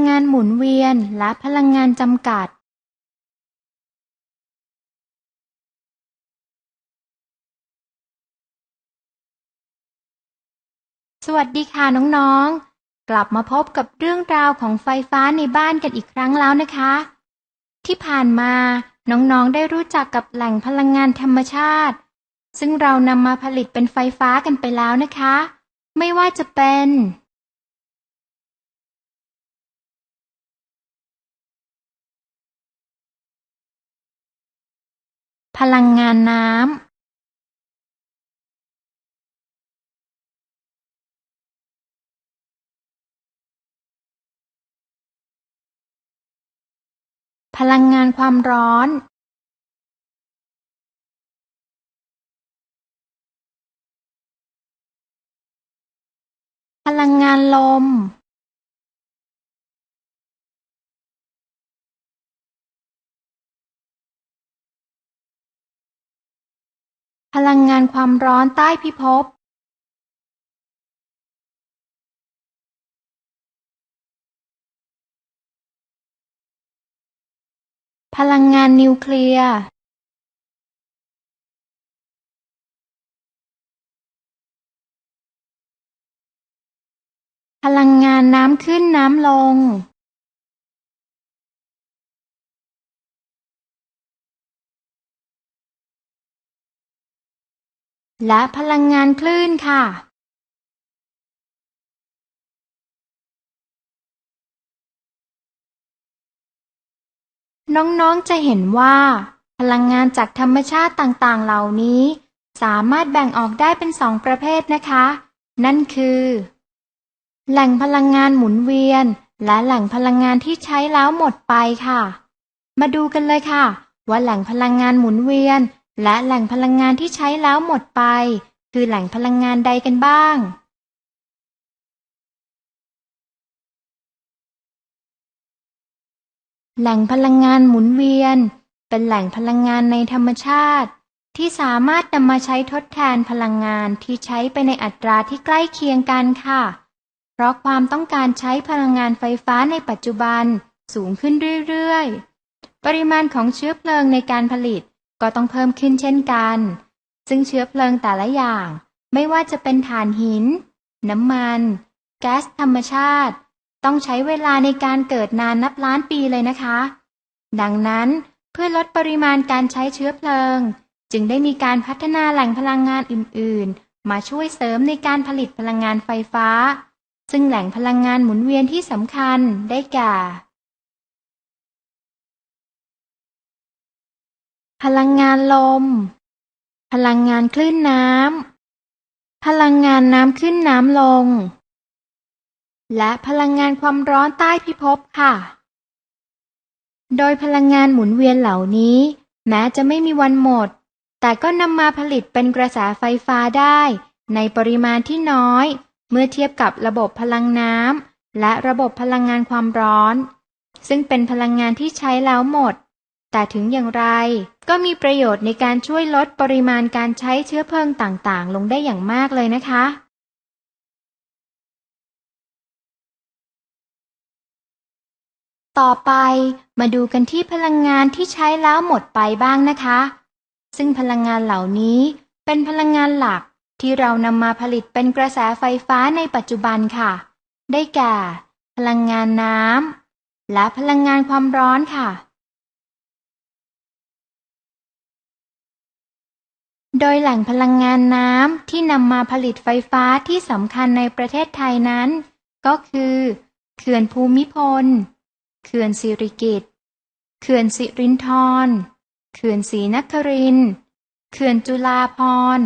งงานหมุนเวียนและพลังงานจำกัดสวัสดีค่ะน้องๆ กลับมาพบกับเรื่องราวของไฟฟ้าในบ้านกันอีกครั้งแล้วนะคะ ที่ผ่านมาน้องๆ ได้รู้จักกับแหล่งพลังงานธรรมชาติ ซึ่งเรานำมาผลิตเป็นไฟฟ้ากันไปแล้วนะคะ ไม่ว่าจะเป็น พลังงานน้ำพลังงานความร้อน พลังงานลม พลังงานความร้อนใต้พิภพพลังงานนิวเคลียร์พลังงานน้ำขึ้นน้ำลง และพลังงานคลื่นค่ะน้อง ๆ จะเห็นว่า พลังงานจากธรรมชาติต่าง ๆ เหล่านี้ สามารถแบ่งออกได้เป็นสองประเภทนะคะ นั่นคือ แหล่งพลังงานหมุนเวียน และแหล่งพลังงานที่ใช้แล้วหมดไปค่ะ มาดูกันเลยค่ะ ว่าแหล่งพลังงานหมุนเวียน และแหล่งพลังงานที่ใช้แล้วหมดไป คือแหล่งพลังงานใดกันบ้าง แหล่งพลังงานหมุนเวียน เป็นแหล่งพลังงานในธรรมชาติ ที่สามารถนำมาใช้ทดแทนพลังงานที่ใช้ไปในอัตราที่ใกล้เคียงกันค่ะ เพราะความต้องการใช้พลังงานไฟฟ้าในปัจจุบันสูงขึ้นเรื่อยๆ ปริมาณของเชื้อเพลิงในการผลิต ก็ต้องเพิ่มขึ้นเช่นกัน ซึ่งเชื้อเพลิงแต่ละอย่าง ไม่ว่าจะเป็นถ่านหิน น้ำมัน แก๊สธรรมชาติ ต้องใช้เวลาในการเกิดนานนับล้านปีเลยนะคะ ดังนั้นเพื่อลดปริมาณการใช้เชื้อเพลิง จึงได้มีการพัฒนาแหล่งพลังงานอื่น ๆ มาช่วยเสริมในการผลิตพลังงานไฟฟ้า ซึ่งแหล่งพลังงานหมุนเวียนที่สำคัญได้แก่ พลังงานลม พลังงานคลื่นน้ำ พลังงานน้ำขึ้นน้ำลง และพลังงานความร้อนใต้พิภพค่ะ โดยพลังงานหมุนเวียนเหล่านี้ แม้จะไม่มีวันหมด แต่ก็นำมาผลิตเป็นกระแสไฟฟ้าได้ ในปริมาณที่น้อย เมื่อเทียบกับระบบพลังน้ำและระบบพลังงานความร้อน ซึ่งเป็นพลังงานที่ใช้แล้วหมด แต่ถึงอย่างไร ก็มีประโยชน์ในการช่วยลดปริมาณการใช้เชื้อเพลิงต่างๆ ลงได้อย่างมากเลยนะคะ ต่อไปมาดูกันที่พลังงานที่ใช้แล้วหมดไปบ้างนะคะ ซึ่งพลังงานเหล่านี้เป็นพลังงานหลักที่เรานำมาผลิตเป็นกระแสไฟฟ้าในปัจจุบันค่ะ ได้แก่ พลังงานน้ำและพลังงานความร้อนค่ะ โดยแหล่งพลังงานน้ำที่นำมาผลิตไฟฟ้าที่สำคัญในประเทศไทยนั้น ก็คือ เขื่อนภูมิพล เขื่อนสิริกิตเขื่อนสิรินธร เขื่อนศรีนคริน เขื่อนจุฬาภร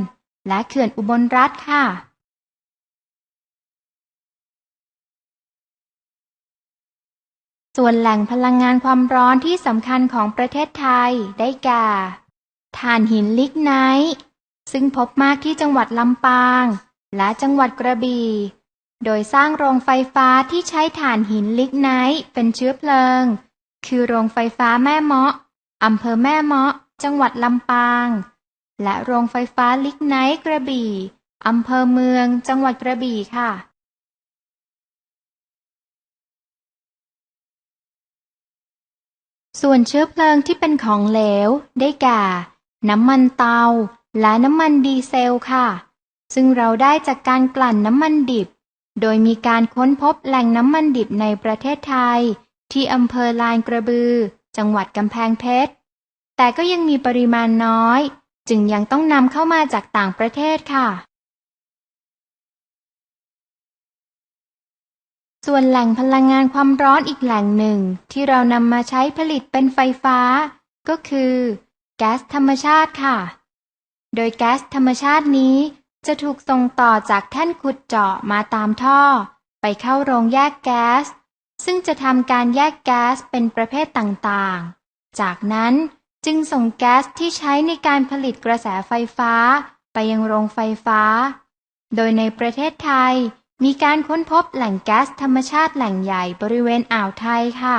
และเขื่อนอุบลรัตน์ค่ะ ส่วนแหล่งพลังงานความร้อนที่สำคัญของประเทศไทยได้แก่ ถ่านหินลิกไนท์ซึ่งพบมากที่จังหวัดลำปาง และจังหวัดกระบี่ โดยสร้างโรงไฟฟ้าที่ใช้ถ่านหินลิกไนท์เป็นเชื้อเพลิง คือโรงไฟฟ้าแม่เมาะอำเภอแม่เมาะ จังหวัดลำปาง และโรงไฟฟ้าลิกไนท์กระบี่อำเภอเมือง จังหวัดกระบี่ค่ะส่วนเชื้อเพลิงที่เป็นของเหลว ได้แก่ น้ำมันเตา และน้ำมันดีเซลค่ะ ซึ่งเราได้จากการกลั่นน้ำมันดิบ โดยมีการค้นพบแหล่งน้ำมันดิบในประเทศไทย ที่อำเภอลานกระบือ จังหวัดกำแพงเพชร แต่ก็ยังมีปริมาณน้อย จึงยังต้องนำเข้ามาจากต่างประเทศค่ะ ส่วนแหล่งพลังงานความร้อนอีกแหล่งหนึ่งที่เรานำมาใช้ผลิตเป็นไฟฟ้า ก็คือ แก๊สธรรมชาติค่ะ โดยแก๊สธรรมชาตินี้จะถูกส่งต่อจากแท่นขุดเจาะมาตามท่อ ไปเข้าโรงแยกแก๊ส ซึ่งจะทำการแยกแก๊สเป็นประเภทต่างๆ จากนั้นจึงส่งแก๊สที่ใช้ในการผลิตกระแสไฟฟ้า ไปยังโรงไฟฟ้า โดยในประเทศไทยมีการค้นพบแหล่งแก๊สธรรมชาติแหล่งใหญ่บริเวณอ่าวไทยค่ะ